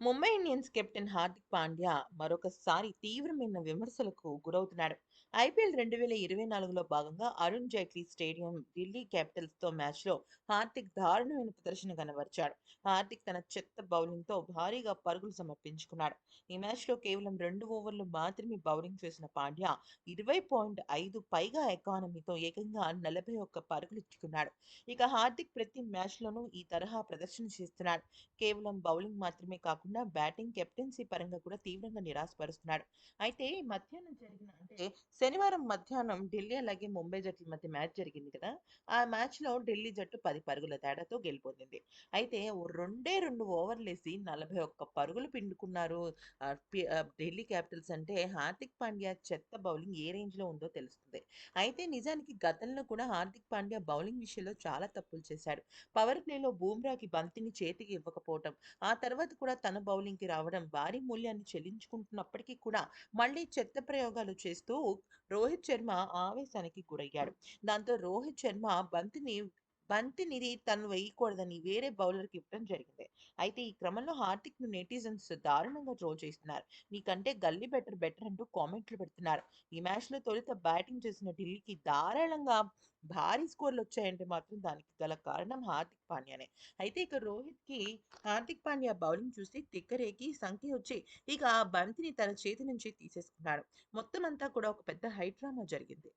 Mumbai Indians captain Hardik Pandya మరొకసారి తీవ్రమైన విమర్శలకు గురవుతున్నాడు. ఐపీఎల్ రెండు వేల ఇరవై నాలుగులో భాగంగా అరుణ్ జైట్లీ స్టేడియం ఢిల్లీ క్యాపిటల్స్తో మ్యాచ్లో హార్దిక్ దారుణమైన ప్రదర్శన కనబరిచాడు. హార్దిక్ తన చెత్త బౌలింగ్తో భారీగా పరుగులు సమర్పించుకున్నాడు. ఈ మ్యాచ్లో కేవలం రెండు ఓవర్లు మాత్రమే బౌలింగ్ చేసిన పాండ్యా ఇరవై పాయింట్ ఐదు పైగా ఎకానమీతో ఏకంగా నలభై ఒక్క పరుగులు ఇచ్చుకున్నాడు ఇక హార్దిక్ ప్రతి మ్యాచ్ లోనూ ఈ తరహా ప్రదర్శన చేస్తున్నాడు. కేవలం బౌలింగ్ మాత్రమే కాకుండా బ్యాటింగ్ కెప్టెన్సీ పరంగా కూడా తీవ్రంగా నిరాశపరుస్తున్నాడు. అయితే మధ్యాహ్నం జరిగిన అంటే శనివారం మధ్యాహ్నం ఢిల్లీ అలాగే ముంబై జట్ల మధ్య మ్యాచ్ జరిగింది కదా ఆ మ్యాచ్లో ఢిల్లీ జట్టు పది పరుగుల తేడాతో గెలిపొందింది. అయితే రెండే రెండు ఓవర్లేసి నలభై ఒక్క పరుగులు పిండుకున్నారు. ఢిల్లీ క్యాపిటల్స్ అంటే హార్దిక్ పాండ్యా చెత్త బౌలింగ్ ఏ రేంజ్లో ఉందో తెలుస్తుంది. అయితే నిజానికి గతంలో కూడా హార్దిక్ పాండ్యా బౌలింగ్ విషయంలో చాలా తప్పులు చేశాడు. పవర్ ప్లేలో బూమ్రాకి బంతిని చేతికి ఇవ్వకపోవటం ఆ తర్వాత కూడా తన బౌలింగ్కి రావడం భారీ మూల్యాన్ని చెల్లించుకుంటున్నప్పటికీ కూడా మళ్ళీ చెత్త ప్రయోగాలు చేస్తూ రోహిత్ శర్మ ఆవేశానికి గురయ్యాడు. దాంతో రోహిత్ శర్మ బంతిని బంతినిది తను వేయకూడదని వేరే బౌలర్కి ఇవ్వడం జరిగింది. అయితే ఈ క్రమంలో హార్దిక్ను నెటిజన్స్ దారుణంగా ట్రోల్ చేస్తున్నారు. నీకంటే గల్లీ బెటర్ బెటర్ అంటూ కామెంట్లు పెడుతున్నారు. ఈ మ్యాచ్లో తొలుత బ్యాటింగ్ చేసిన ఢిల్లీకి ధారాళంగా భారీ స్కోర్లు వచ్చాయంటే మాత్రం దానికి గల కారణం హార్దిక్ పాండ్యానే. అయితే ఇక రోహిత్కి హార్దిక్ పాండ్యా బౌలింగ్ చూసి తిక్కరేకి సంఖ్య వచ్చి ఇక ఆ బంతిని తన చేతి నుంచి తీసేసుకున్నాడు. మొత్తం అంతా కూడా ఒక పెద్ద హై డ్రామా జరిగింది.